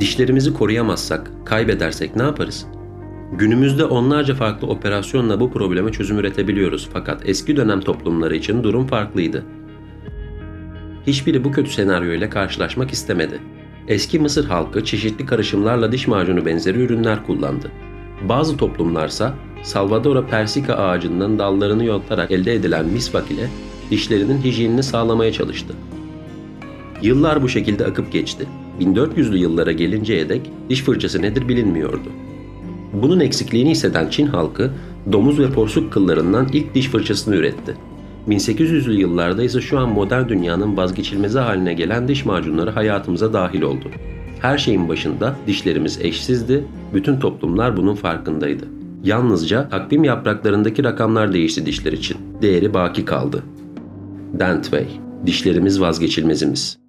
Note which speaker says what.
Speaker 1: Dişlerimizi koruyamazsak, kaybedersek ne yaparız? Günümüzde onlarca farklı operasyonla bu probleme çözüm üretebiliyoruz fakat eski dönem toplumları için durum farklıydı. Hiçbiri bu kötü senaryoyla karşılaşmak istemedi. Eski Mısır halkı çeşitli karışımlarla diş macunu benzeri ürünler kullandı. Bazı toplumlarsa Salvadora persica ağacından dallarını yontarak elde edilen misvak ile dişlerinin hijyenini sağlamaya çalıştı. Yıllar bu şekilde akıp geçti. 1400'lü yıllara gelinceye dek diş fırçası nedir bilinmiyordu. Bunun eksikliğini hisseden Çin halkı domuz ve porsuk kıllarından ilk diş fırçasını üretti. 1800'lü yıllarda ise şu an modern dünyanın vazgeçilmezi haline gelen diş macunları hayatımıza dahil oldu. Her şeyin başında dişlerimiz eşsizdi, bütün toplumlar bunun farkındaydı. Yalnızca takvim yapraklarındaki rakamlar değişti dişler için. Değeri baki kaldı. Dentway, dişlerimiz vazgeçilmezimiz.